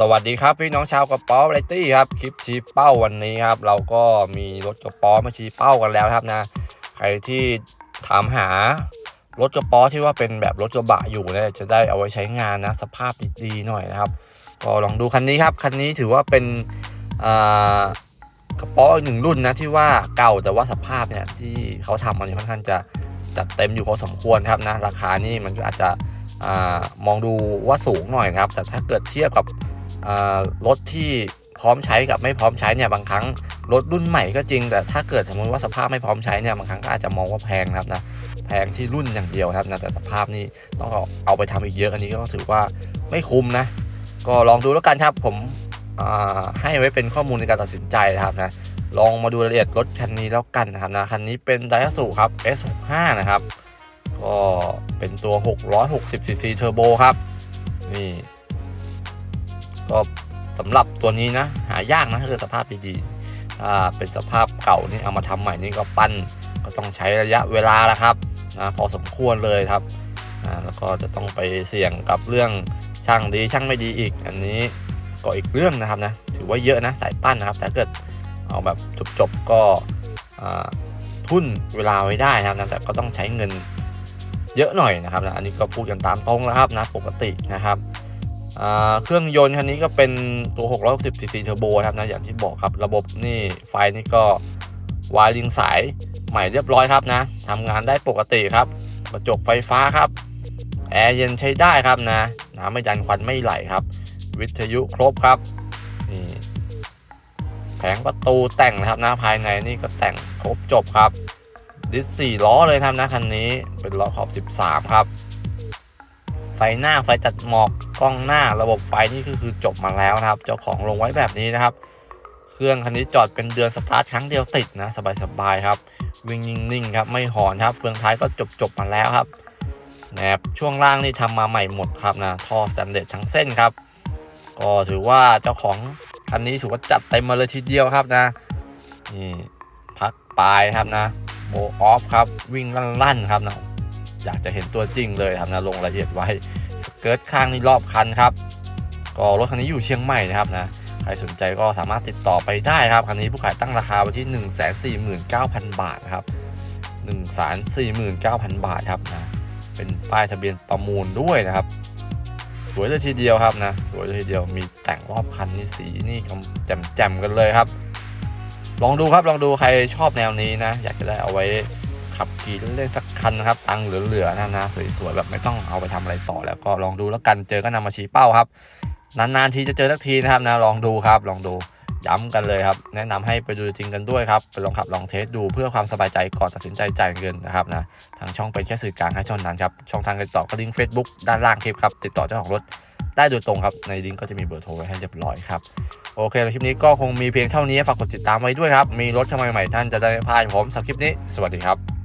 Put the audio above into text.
สวัสดีครับพี่น้องชาวกระป๋อไรตี้ครับคลิปชี้เป้าวันนี้ครับ เราก็มีรถกระป๋อมาชี้เป้ากันแล้วครับนะใครที่ถามหารถกระป๋อที่ว่าเป็นแบบรถกระบะอยู่เนี่ยจะได้เอาไว้ใช้งานนะ สภาพดีๆหน่อยนะครับ ก็ลองดูคันนี้ครับคันนี้ถือว่าเป็นกระป๋อหนึ่งรุ่นนะที่ว่าเก่าแต่ว่าสภาพเนี่ยที่เขาทำมันค่อนข้างจะจัดเต็มอยู่พอสมควรครับนะราคานี่มันก็อาจจะอมองดูว่าสูงหน่อยนะครับ แต่ถ้าเกิดเทียบกับ รถที่พร้อมใช้กับไม่พร้อมใช้เนี่ยบางครั้งรถรุ่นใหม่ก็จริง แต่ถ้าเกิดสมมติว่าสภาพไม่พร้อมใช้เนี่ยบางครั้งก็อาจจะมองว่าแพงนะครับนะแพงที่รุ่นอย่างเดียวนะครับนะแต่สภาพนี่ต้องเอาไปทำอีกเยอะอันนี้ก็ถือว่าไม่คุ้มนะ ก็ลองดูแล้วกันครับผมให้ไว้เป็นข้อมูลในการตัดสินใจนะครับนะลองมาดูรายละเอียดรถคันนี้แล้วกันนะครับนะคันนี้เป็นไดฮัสุครับ S65 นะครับก็เป็นตัว 660cc เทอร์โบครับนี่ ก็สำหรับตัวนี้นะ หายากนะถ้าเกิดสภาพดีๆถ้าเป็นสภาพเก่านี่เอามาทำใหม่นี่ก็ปั้น ก็ต้องใช้ระยะเวลาแล้วครับนะพอสมควรเลยครับอ่าแล้วก็จะต้องไปเสี่ยงกับเรื่องช่างดีช่างไม่ดีอีก อันนี้ก็อีกเรื่องนะครับนะถือว่าเยอะนะสายปั้นนะครับแต่เกิดเอาแบบจบๆก็ทุ่นเวลาไว้ได้นะครับนะแต่ก็ต้องใช้เงินเยอะหน่อยนะครับนะอันนี้ก็พูดกันตามตรงแล้วครับนะปกตินะครับ เครื่องยนต์คันนี้ก็เป็นตัว 660 cc เทอร์โบครับนะอย่างที่บอกครับระบบนี่ไฟนี่ก็วายลิงสายใหม่เรียบร้อยครับนะทำงานได้ปกติครับ กระจกไฟฟ้าครับแอร์เย็นใช้ได้ครับนะน้ำไม่ดันควันไม่ไหลครับ วิทยุครบครับนี่แผงประตูแต่งนะครับนะภายในนี่ก็แต่งครบจบครับ ดิสสี่ล้อเลยครับนะคันนี้เป็นล้อขอบ 13 ครับ ไฟหน้าไฟตัดหมอกกล้องหน้าระบบไฟนี่ก็คือจบมาแล้วนะครับ เจ้าของลงไว้แบบนี้นะครับ เครื่องคันนี้จอดเป็นเดือนสตาร์ทครั้งเดียวติดนะสบายๆครับวิ่งนิ่งๆครับไม่หอนครับเฟืองท้ายก็จบจบๆมาแล้วครับแหนบช่วงล่างนี่ทำมาใหม่หมดครับนะท่อสแตนเลสทั้งเส้นครับ ก็ถือว่าเจ้าของคันนี้ถือว่าจัดเต็มมาเลยทีเดียวครับนะนี่พักปลายครับนะโบออฟครับวิ่งลั่นๆครับนะ อยากจะเห็นตัวจริงเลยครับนะลงรายละเอียดไว้สเกิร์ตข้างนี่รอบคันครับก็รถคันนี้อยู่เชียงใหม่นะครับนะใครสนใจก็สามารถติดต่อไปได้ครับคันนี้ผู้ขายตั้งราคาไว้ที่ 1 4 9 0 0 0 บาทนะครับ1 4 9 0 0 0 บาทครับนะเป็นป้ายทะเบียนประมูลด้วยนะครับสวยเลยทีเดียวครับนะสวยเลยทีเดียวมีแต่งรอบคันนี่สีนี่แจ่มแจ่มๆกันเลยครับ ลองดูครับลองดูใครชอบแนวนี้นะ อยากจะได้เอาไว้ ขับขี่เล่นๆสักคันนะครับ ตังเหลือๆนะนะสวยๆแบบไม่ต้องเอาไปทำอะไรต่อแล้วก็ลองดูแล้วกันเจอก็นำมาชี้เป้าครับ นานๆทีจะเจอสักทีนะครับนะลองดูครับลองดูย้ำกันเลยครับ แนะนำให้ไปดูจริงกันด้วยครับไปลองขับลองเทสดูเพื่อความสบายใจก่อนตัดสินใจจ่ายเงินนะครับนะทางช่องเป็นแค่สื่อกลางให้ช่องนั้นครับช่องทางติดต่อก็ลิงก์เฟซบุ๊กด้านล่างคลิปครับติดต่อเจ้าของรถได้โดยตรงครับ ในลิงก์ก็จะมีเบอร์โทรไว้ให้เรียบร้อยครับ โอเคแล้วคลิปนี้ก็คงมีเพียงเท่านี้ฝากกดติดตามไว้ด้วยครับ มีรถใหม่ๆท่านจะได้ไม่พาดผมสำหรับคลิปนี้ สวัสดีครับ